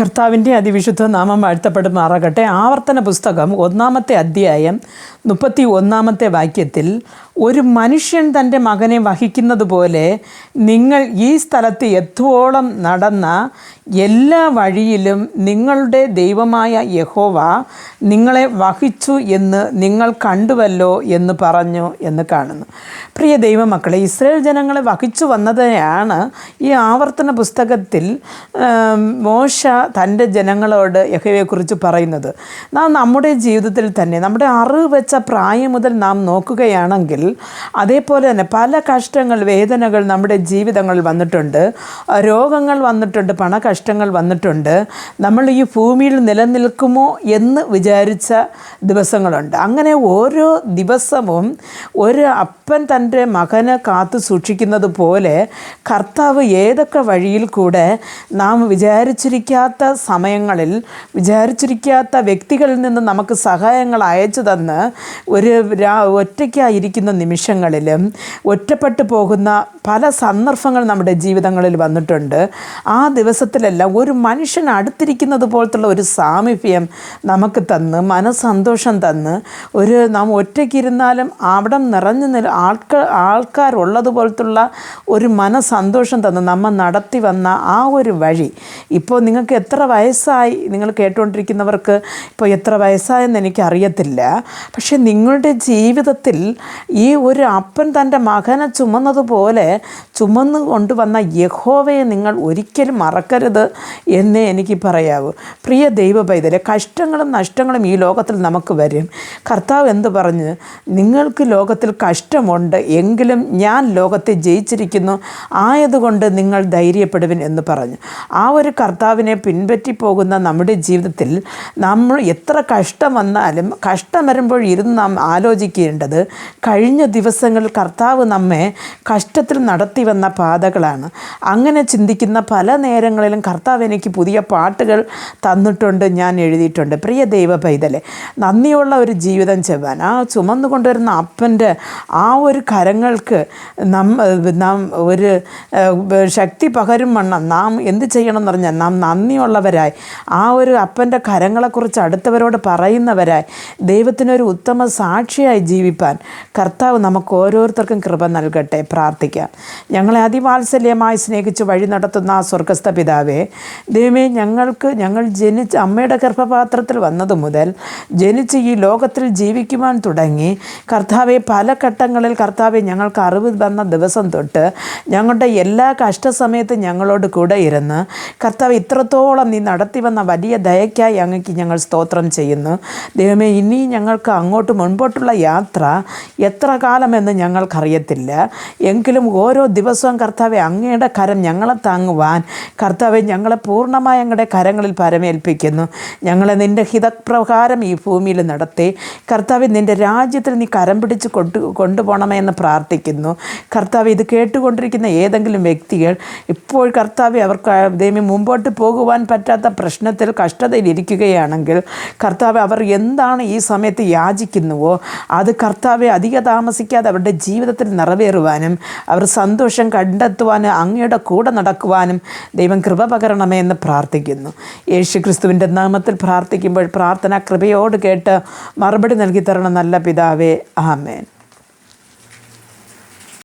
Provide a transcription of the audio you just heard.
കർത്താവിന്റെ അതിവിശുദ്ധ നാമം വാഴ്ത്തപ്പെടുമാറാകട്ടെ. ആവർത്തന പുസ്തകം ഒന്നാമത്തെ അധ്യായം മുപ്പത്തി ഒന്നാമത്തെ വാക്യത്തിൽ ഒരു മനുഷ്യൻ തന്റെ മകനെ വഹിക്കുന്നത് പോലെ നിങ്ങൾ ഈ സ്ഥലത്ത് എത്തോളം നടന്ന എല്ലാ വഴിയിലും നിങ്ങളുടെ ദൈവമായ യഹോവ നിങ്ങളെ വഹിച്ചു എന്ന് നിങ്ങൾ കണ്ടുവല്ലോ എന്ന് പറഞ്ഞു എന്ന് കാണുന്നു. പ്രിയ ദൈവമക്കളെ ഇസ്രയേൽ ജനങ്ങളെ വഹിച്ചു വന്നതിനെയാണ് ഈ ആവർത്തന പുസ്തകത്തിൽ മോശ തന്റെ ജനങ്ങളോട് യഹോവയെക്കുറിച്ച് പറയുന്നത്. നാം നമ്മുടെ ജീവിതത്തിൽ തന്നെ നമ്മുടെ അറിവ് വെച്ച പ്രായം മുതൽ നാം നോക്കുകയാണെങ്കിൽ അതേപോലെ തന്നെ പല കഷ്ടങ്ങൾ വേദനകൾ നമ്മുടെ ജീവിതങ്ങളിൽ വന്നിട്ടുണ്ട്. രോഗങ്ങൾ വന്നിട്ടുണ്ട് പണകഷ്ടങ്ങൾ വന്നിട്ടുണ്ട്. നമ്മൾ ഈ ഭൂമിയിൽ നിലനിൽക്കുമോ എന്ന് വിചാരിച്ച ദിവസങ്ങളുണ്ട്. അങ്ങനെ ഓരോ ദിവസവും ഒരു അപ്പൻ തന്റെ മകനെ കാത്തു സൂക്ഷിക്കുന്നത് പോലെ കർത്താവ് ഏതൊക്കെ വഴിയിൽ കൂടെ നാം വിചാരിച്ചിരിക്കാത്ത സമയങ്ങളിൽ വിചാരിച്ചിരിക്കാത്ത വ്യക്തികളിൽ നിന്ന് നമുക്ക് സഹായങ്ങൾ അയച്ചു തന്ന് ഒരു ഒറ്റയ്ക്കായിരിക്കുന്ന നിമിഷങ്ങളിലും ഒറ്റപ്പെട്ടു പോകുന്ന പല സന്ദർഭങ്ങൾ നമ്മുടെ ജീവിതങ്ങളിൽ വന്നിട്ടുണ്ട്. ആ ദിവസത്തിലെല്ലാം ഒരു മനുഷ്യൻ അടുത്തിരിക്കുന്നത് പോലത്തുള്ള ഒരു സാമീപ്യം നമുക്ക് തന്ന് മനസ്സന്തോഷം തന്ന് ഒരു നാം ഒറ്റയ്ക്കിരുന്നാലും അവിടെ നിറഞ്ഞു നിൽ ആൾക്കാർ ആൾക്കാരുള്ളതുപോലത്തുള്ള ഒരു മനസ്സന്തോഷം തന്ന് നമ്മൾ നടത്തി വന്ന ആ ഒരു വഴി. ഇപ്പോൾ നിങ്ങൾക്ക് എത്ര വയസ്സായി നിങ്ങൾ കേട്ടുകൊണ്ടിരിക്കുന്നവർക്ക് ഇപ്പോൾ എത്ര വയസ്സായെന്ന് എനിക്കറിയത്തില്ല. പക്ഷേ നിങ്ങളുടെ ജീവിതത്തിൽ ഈ ഒരു അപ്പൻ തന്റെ മകനെ ചുമന്നതുപോലെ ചുമന്നു കൊണ്ടുവന്ന യഹോവയെ നിങ്ങൾ ഒരിക്കലും മറക്കരുത് എന്നേ എനിക്ക് പറയാവൂ. പ്രിയ ദൈവ പൈതലെ കഷ്ടങ്ങളും നഷ്ടങ്ങളും ഈ ലോകത്തിൽ നമുക്ക് വരും. കർത്താവ് എന്ത് പറഞ്ഞ്? നിങ്ങൾക്ക് ലോകത്തിൽ കഷ്ടമുണ്ട് എങ്കിലും ഞാൻ ലോകത്തെ ജയിച്ചിരിക്കുന്നു ആയതുകൊണ്ട് നിങ്ങൾ ധൈര്യപ്പെടുവിൻ എന്ന് പറഞ്ഞു. ആ ഒരു കർത്താവിനെ പിൻപറ്റി പോകുന്ന നമ്മുടെ ജീവിതത്തിൽ നമ്മൾ എത്ര കഷ്ടം വന്നാലും കഷ്ടം വരുമ്പോൾ ഇരുന്ന് നാം ആലോചിക്കേണ്ടത് കഴിഞ്ഞ ദിവസങ്ങളിൽ കർത്താവ് നമ്മെ കഷ്ടത്തിൽ നടത്തി വന്ന പാതകളാണ്. അങ്ങനെ ചിന്തിക്കുന്ന പല നേരങ്ങളിലും കർത്താവ് എനിക്ക് പുതിയ പാട്ടുകൾ തന്നിട്ടുണ്ട് ഞാൻ എഴുതിയിട്ടുണ്ട്. പ്രിയ ദൈവ പൈതലെ നന്ദിയുള്ള ഒരു ജീവിതം ചെവാൻ. ആ ചുമന്നു കൊണ്ടുവരുന്ന അപ്പന്റെ ആ ഒരു കരങ്ങൾക്ക് നാം നാം ഒരു ശക്തി പകരും വണ്ണം നാം എന്ത് ചെയ്യണം എന്ന് പറഞ്ഞാൽ നാം നന്ദിയുള്ളവരായി. ആ ഒരു അപ്പന്റെ കരങ്ങളെക്കുറിച്ച് അടുത്തവരോട് പറയുന്നവരായി. ദൈവത്തിനൊരു ഉത്തമ സാക്ഷിയായി ജീവിപ്പാൻ കർത്താവ് നമുക്ക് ഓരോരുത്തർക്കും കൃപ നൽകട്ടെ. പ്രാർത്ഥിക്കാം. ഞങ്ങളെ അതിവാത്സല്യമായി സ്നേഹിച്ച് വഴി നടത്തുന്ന ആ സ്വർഗസ്ഥ പിതാവേ ദൈവമേ ഞങ്ങൾക്ക് ഞങ്ങൾ ജനിച്ച് അമ്മയുടെ ഗർഭപാത്രത്തിൽ വന്നത് മുതൽ ജനിച്ച് ഈ ലോകത്തിൽ ജീവിക്കുവാൻ തുടങ്ങി. കർത്താവെ പല ഘട്ടങ്ങളിൽ കർത്താവെ ഞങ്ങൾക്ക് അറിവ് വന്ന ദിവസം തൊട്ട് ഞങ്ങളുടെ എല്ലാ കഷ്ടസമയത്തും ഞങ്ങളോട് കൂടെ ഇരുന്ന് കർത്താവ് ഇത്രത്തോളം നീ നടത്തി വന്ന വലിയ ദയക്കായി അങ്ങക്ക് ഞങ്ങൾ സ്തോത്രം ചെയ്യുന്നു. ദൈവമേ ഇനി ഞങ്ങൾക്ക് അങ്ങോട്ട് മുൻപോട്ടുള്ള യാത്ര എത്ര കാലമെന്ന് ഞങ്ങൾക്കറിയത്തില്ല. എങ്കിലും ഓരോ ദിവസവും കർത്താവെ അങ്ങയുടെ കരം ഞങ്ങളെ താങ്ങുവാൻ കർത്താവെ ഞങ്ങളെ പൂർണമായി അങ്ങയുടെ കരങ്ങളിൽ പരമേൽപ്പിക്കുന്നു. ഞങ്ങളെ നിന്റെ ഹിതപ്രകാരം ഈ ഭൂമിയിൽ നടത്തി. കർത്താവ് നിന്റെ രാജ്യത്തിൽ നീ കരം പിടിച്ച് കൊണ്ടു കൊണ്ടുപോകണമേ എന്ന് പ്രാർത്ഥിക്കുന്നു. കർത്താവ് ഇത് കേട്ടുകൊണ്ടിരിക്കുന്ന ഏതെങ്കിലും വ്യക്തികൾ ഇപ്പോൾ കർത്താവ് അവർക്ക് ദൈവം മുമ്പോട്ട് പോകുവാൻ പറ്റാത്ത പ്രശ്നത്തിൽ കഷ്ടതയിൽ ഇരിക്കുകയാണെങ്കിൽ കർത്താവ് അവർ എന്താണ് ഈ സമയത്ത് യാചിക്കുന്നുവോ? അത് കർത്താവെ അധിക താമസിക്കാതെ അവരുടെ ജീവിതത്തിൽ നിറവേറുവാനും അവർ സന്തോഷം കണ്ടെത്തുവാനും അങ്ങയുടെ കൂടെ നടക്കുവാനും ദൈവം കൃപ പകരണമേ എന്ന് പ്രാർത്ഥിക്കുന്നു. യേശു ക്രിസ്തുവിന്റെ നാമത്തിൽ പ്രാർത്ഥിക്കുമ്പോൾ പ്രാർത്ഥന കൃപയോട് കേട്ട് മറുപടി നൽകി തരണം നല്ല പിതാവേ. ആമേൻ.